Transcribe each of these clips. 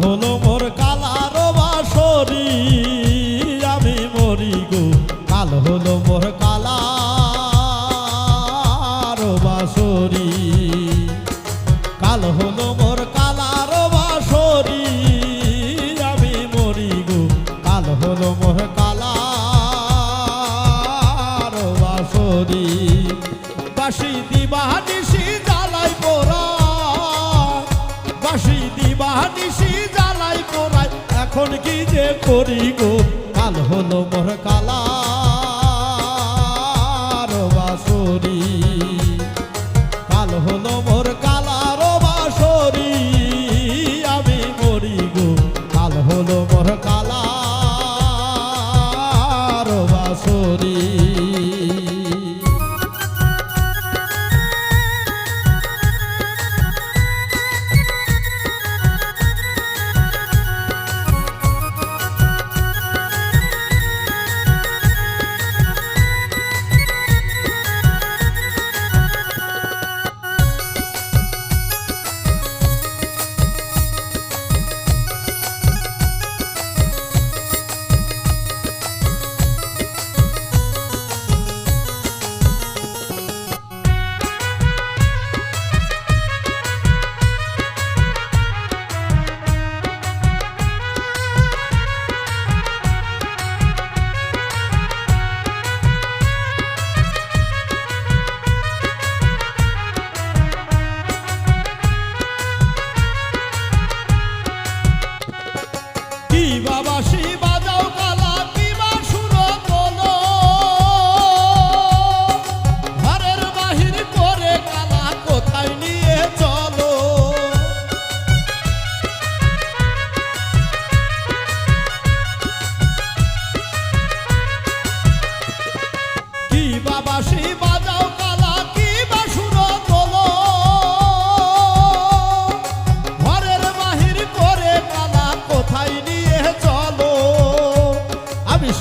হলো more colour Basri, আমি মরি গো। কাল হলো মোর কালার বাসরি, কাল হলো মোর কালার বাসরি, আমি মরি গো। কাল হলো মোর কালার বাসরি। বাসি দিবা নিশি জ্বালাই পোড়া বাসি দিবা নিশি জ্বালাই পোড়াই এখন কি যে করি গো? কাল হলো মোর কালার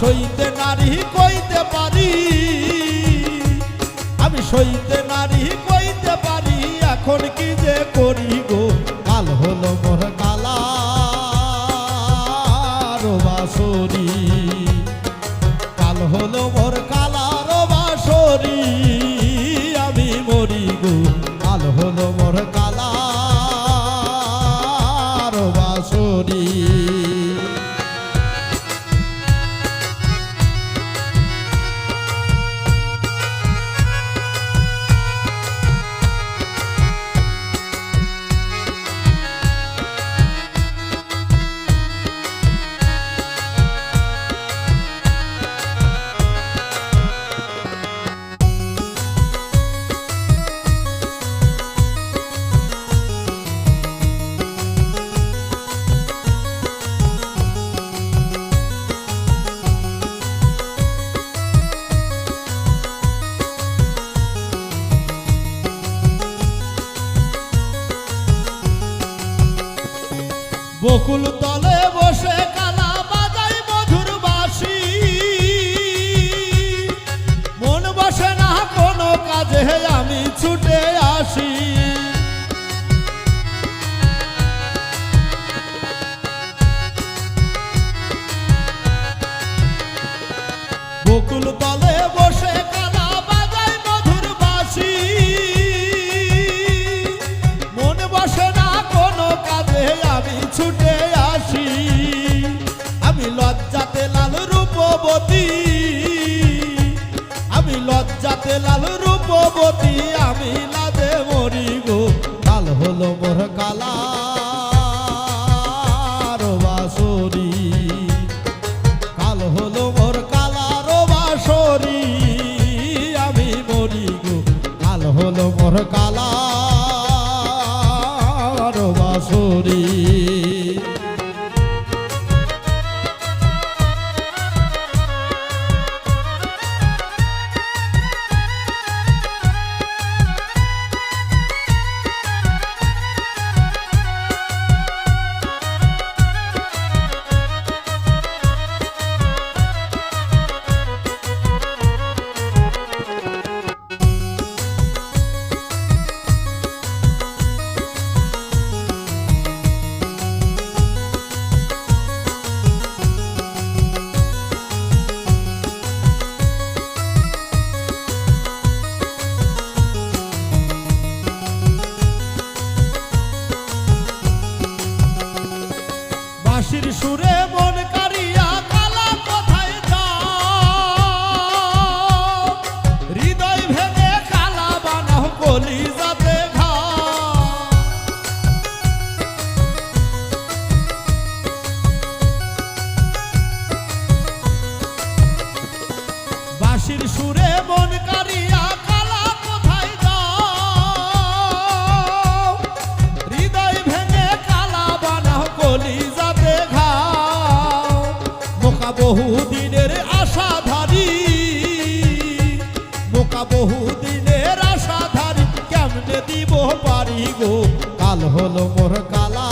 সইতে নারী কইতে পারি। আমি সইতে নারী কইতে পারি এখন কি যে করি? বকুল তলে বসে কালা বাজাই মধুর বাসি মন বসে না কোনো কাজে, আমি ছুটে আসি। বকুল তলে রূপবতী। আমি লজ্জাতে লাল রূপবতী আমি লাদে মরিব। লাল হলো মোর কালা। বহুদিনের আশাধারী কেমনে দিব পারি গো? কাল হলো মোর কালা।